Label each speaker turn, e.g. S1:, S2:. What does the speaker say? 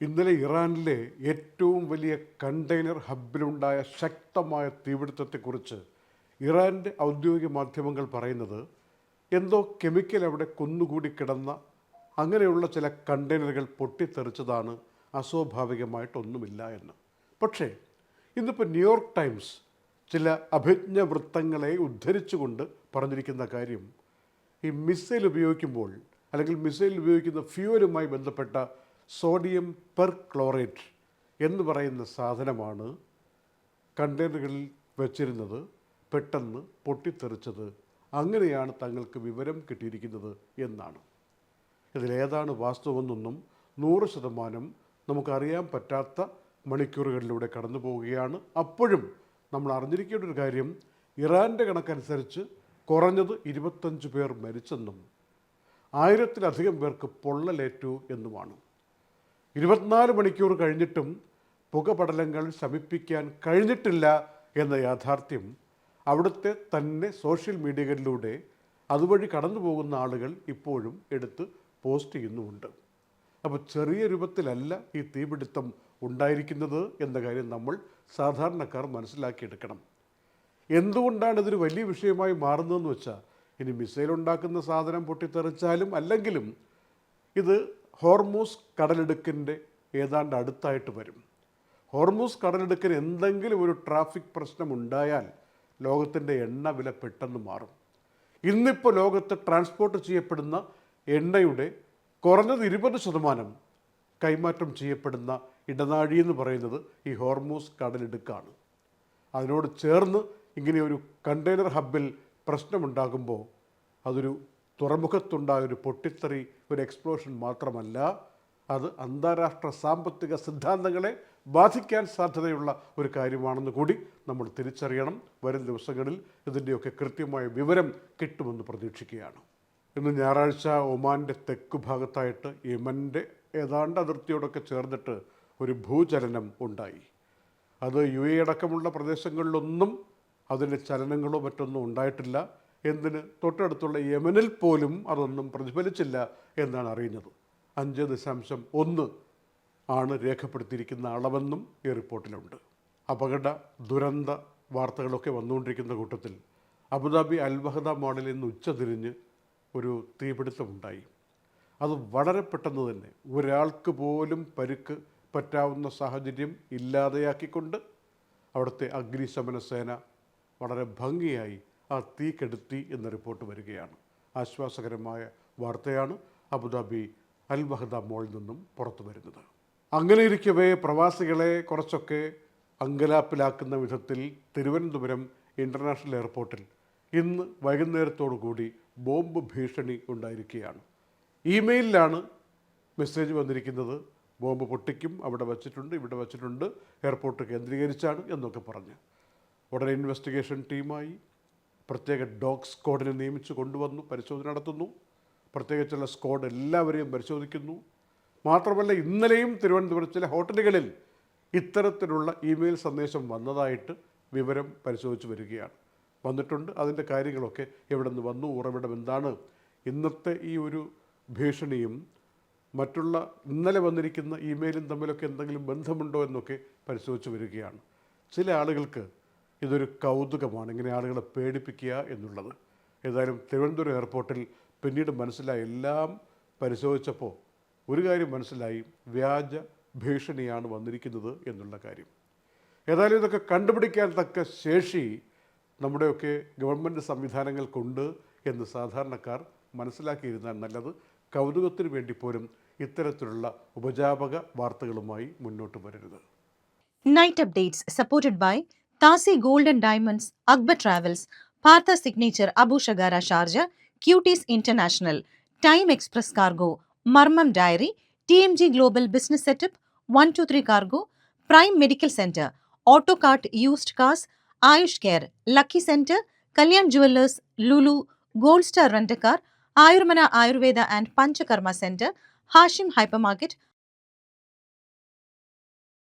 S1: ഇന്നലെ ഇറാനിലെ ഏറ്റവും വലിയ കണ്ടെയ്നർ ഹബിലുണ്ടായ ശക്തമായ തീപിടുത്തത്തെക്കുറിച്ച് ഇറാന്റെ ഔദ്യോഗിക മാധ്യമങ്ങൾ പറയുന്നത് എന്തോ കെമിക്കൽ അവിടെ കൊന്നുകൂടി കിടന്ന അങ്ങനെയുള്ള ചില കണ്ടെയ്നറുകൾ പൊട്ടിത്തെറിച്ചതാണ് അസ്വാഭാവികമായിട്ടൊന്നുമില്ല എന്ന്. പക്ഷേ ഇന്നിപ്പോൾ ന്യൂയോർക്ക് ടൈംസ് ചില അഭിജ്ഞ വൃത്തങ്ങളെ ഉദ്ധരിച്ചുകൊണ്ട് പറഞ്ഞിരിക്കുന്ന കാര്യം ഈ മിസൈൽ ഉപയോഗിക്കുമ്പോൾ അല്ലെങ്കിൽ മിസൈൽ ഉപയോഗിക്കുന്ന ഫ്യൂവലുമായി ബന്ധപ്പെട്ട സോഡിയം പെർ ക്ലോറേറ്റ് എന്ന് പറയുന്ന സാധനമാണ് കണ്ടെയ്നറുകളിൽ വെച്ചിരുന്നത് പെട്ടെന്ന് പൊട്ടിത്തെറിച്ചത്. അങ്ങനെയാണ് തങ്ങൾക്ക് വിവരം കിട്ടിയിരിക്കുന്നത് എന്നാണ്. ഇതിലേതാണ് വാസ്തവമെന്നൊന്നും നൂറ് ശതമാനം നമുക്കറിയാൻ പറ്റാത്ത മണിക്കൂറുകളിലൂടെ കടന്നു പോവുകയാണ്. അപ്പോഴും നമ്മൾ അറിഞ്ഞിരിക്കേണ്ട ഒരു കാര്യം ഇറാന്റെ കണക്കനുസരിച്ച് കുറഞ്ഞത് ഇരുപത്തഞ്ച് പേർ മരിച്ചെന്നും ആയിരത്തിലധികം പേർക്ക് പൊള്ളലേറ്റു എന്നുമാണ്. ഇരുപത്തിനാല് മണിക്കൂർ കഴിഞ്ഞിട്ടും പുകപടലങ്ങൾ ശമിപ്പിക്കാൻ കഴിഞ്ഞിട്ടില്ല എന്ന യാഥാർത്ഥ്യം അവിടുത്തെ തന്നെ സോഷ്യൽ മീഡിയകളിലൂടെ അതുവഴി കടന്നു പോകുന്ന ആളുകൾ ഇപ്പോഴും എടുത്ത് പോസ്റ്റ് ചെയ്യുന്നുമുണ്ട്. അപ്പോൾ ചെറിയ രൂപത്തിലല്ല ഈ തീപിടുത്തം ഉണ്ടായിരിക്കുന്നത് എന്ന കാര്യം നമ്മൾ സാധാരണക്കാർ മനസ്സിലാക്കിയെടുക്കണം. എന്തുകൊണ്ടാണ് ഇതൊരു വലിയ വിഷയമായി മാറുന്നതെന്ന് വെച്ചാൽ ഇനി മിസൈൽ ഉണ്ടാക്കുന്ന സാധനം പൊട്ടിത്തെറിച്ചാലും അല്ലെങ്കിലും ഇത് ഹോർമൂസ് കടലിടുക്കിന്റെ ഏതാണ്ട് അടുത്തായിട്ട് വരും. ഹോർമൂസ് കടലിടുക്കിന് എന്തെങ്കിലും ഒരു ട്രാഫിക് പ്രശ്നം ഉണ്ടായാൽ ലോകത്തിന്റെ എണ്ണ വില പെട്ടെന്ന് മാറും. ഇന്നിപ്പോൾ ലോകത്ത് ട്രാൻസ്പോർട്ട് ചെയ്യപ്പെടുന്ന എണ്ണയുടെ കുറഞ്ഞത് ഇരുപത് ശതമാനം കൈമാറ്റം ചെയ്യപ്പെടുന്ന ഇടനാഴി എന്ന് പറയുന്നത് ഈ ഹോർമൂസ് കടലിടുക്കാണ്. അതിനോട് ചേർന്ന് ഇങ്ങനെ ഒരു കണ്ടെയ്നർ ഹബ്ബിൽ പ്രശ്നമുണ്ടാകുമ്പോൾ അതൊരു തുറമുഖത്തുണ്ടായ ഒരു പൊട്ടിത്തെറി ഒരു എക്സ്പ്ലോഷൻ മാത്രമല്ല അത് അന്താരാഷ്ട്ര സാമ്പത്തിക സിദ്ധാന്തങ്ങളെ ബാധിക്കാൻ സാധ്യതയുള്ള ഒരു കാര്യമാണെന്ന് കൂടി നമ്മൾ തിരിച്ചറിയണം. വരും ദിവസങ്ങളിൽ ഇതിന്റെയൊക്കെ കൃത്യമായ വിവരം കിട്ടുമെന്ന് പ്രതീക്ഷിക്കുകയാണ്. ഇന്ന് ഞായറാഴ്ച ഒമാന്റെ തെക്ക് ഭാഗത്തായിട്ട് യമന്റെ ഏതാണ്ട് അതിർത്തിയോടൊക്കെ ചേർന്നിട്ട് ഒരു ഭൂചലനം ഉണ്ടായി. അത് യു എ അടക്കമുള്ള പ്രദേശങ്ങളിലൊന്നും അതിന്റെ ചലനങ്ങളോ മറ്റൊന്നും ഉണ്ടായിട്ടില്ല. എന്തിന്? തൊട്ടടുത്തുള്ള യമനിൽ പോലും അതൊന്നും പ്രതിഫലിച്ചില്ല എന്നാണ് അറിയുന്നത്. അഞ്ച് ദശാംശം ഒന്ന് ആണ് രേഖപ്പെടുത്തിയിരിക്കുന്ന അളവെന്നും ഈ റിപ്പോർട്ടിലുണ്ട്. അപകട ദുരന്ത വാർത്തകളൊക്കെ വന്നുകൊണ്ടിരിക്കുന്ന കൂട്ടത്തിൽ അബുദാബി അൽവഹദ മോഡലിൽ നിന്ന് ഉച്ചതിരിഞ്ഞ് ഒരു തീപിടുത്തമുണ്ടായി. അത് വളരെ പെട്ടെന്ന് തന്നെ ഒരാൾക്ക് പോലും പരുക്ക് പറ്റാവുന്ന സാഹചര്യം ഇല്ലാതെയാക്കിക്കൊണ്ട് അവിടുത്തെ അഗ്നിശമന സേന വളരെ ഭംഗിയായി ആ തീ കെടുത്തി എന്ന റിപ്പോർട്ട് വരികയാണ്. ആശ്വാസകരമായ വാർത്തയാണ് അബുദാബി അൽ ബഹദ മോളിൽ നിന്നും പുറത്തു വരുന്നത്. അങ്ങനെ ഇരിക്കവേ പ്രവാസികളെ കുറച്ചൊക്കെ അങ്കലാപ്പിലാക്കുന്ന വിധത്തിൽ തിരുവനന്തപുരം ഇന്റർനാഷണൽ എയർപോർട്ടിൽ ഇന്ന് വൈകുന്നേരത്തോടു കൂടി ബോംബ് ഭീഷണി ഉണ്ടായിരിക്കുകയാണ്. ഇമെയിലിലാണ് മെസ്സേജ് വന്നിരിക്കുന്നത്. ബോംബ് പൊട്ടിക്കും അവിടെ വച്ചിട്ടുണ്ട് ഇവിടെ വച്ചിട്ടുണ്ട് എയർപോർട്ട് കേന്ദ്രീകരിച്ചാണ് എന്നൊക്കെ പറഞ്ഞ്. ഉടനെ ഇൻവെസ്റ്റിഗേഷൻ ടീമായി പ്രത്യേക ഡോഗ് സ്ക്വാഡിനെ നിയമിച്ച് കൊണ്ടുവന്നു പരിശോധന നടത്തുന്നു. പ്രത്യേകിച്ചുള്ള സ്ക്വാഡ് എല്ലാവരെയും പരിശോധിക്കുന്നു. മാത്രമല്ല ഇന്നലെയും തിരുവനന്തപുരം ചില ഹോട്ടലുകളിൽ ഇത്തരത്തിലുള്ള ഇമെയിൽ സന്ദേശം വന്നതായിട്ട് വിവരം പരിശോധിച്ച് വരികയാണ്. വന്നിട്ടുണ്ട്. അതിന്റെ കാര്യങ്ങളൊക്കെ എവിടെ നിന്ന് വന്നു ഉറവിടം എന്താണ്? ഇന്നത്തെ ഈ ഒരു ഭീഷണിയും മറ്റുള്ള ഇന്നലെ വന്നിരിക്കുന്ന ഇമെയിലും തമ്മിലൊക്കെ എന്തെങ്കിലും ബന്ധമുണ്ടോ എന്നൊക്കെ പരിശോധിച്ച് വരികയാണ്. ചില ആളുകൾക്ക് ഇതൊരു കൗതുകമാണ്. ഇങ്ങനെ ആളുകളെ പേടിപ്പിക്കുക എന്നുള്ളത്. ഏതായാലും തിരുവനന്തപുരം എയർപോർട്ടിൽ പിന്നീട് മനസ്സിലായി. എല്ലാം പരിശോധിച്ചപ്പോൾ ഒരു കാര്യം മനസ്സിലായി. വ്യാജ ഭീഷണിയാണ് വന്നിരിക്കുന്നത് എന്നുള്ള കാര്യം. ഏതായാലും ഇതൊക്കെ കണ്ടുപിടിക്കാൻ തക്ക ശേഷി നമ്മുടെയൊക്കെ ഗവൺമെന്റ് സംവിധാനങ്ങൾക്കുണ്ട് എന്ന് സാധാരണക്കാർ മനസ്സിലാക്കിയിരുന്നാൽ നല്ലത്. കൗതുകത്തിന് വേണ്ടി പോലും ഇത്തരത്തിലുള്ള ഉപജാപക വാർത്തകളുമായി മുന്നോട്ട് വരരുത്.
S2: Night updates supported updates supported by Tasi Gold and Diamonds, Akbar Travels, Partha Signature Abu Shagara Sharjah, Cuties International, Time Express Cargo, Marmam Diary, TMG Global Business Setup, 123 Cargo, Prime Medical Center, Autocart Used Cars, Ayush Care, Lucky Center, Kalyan Jewelers, Lulu, Gold Star Rent a Car, Ayurmana Ayurveda and Panchakarma Center, Hashim Hypermarket,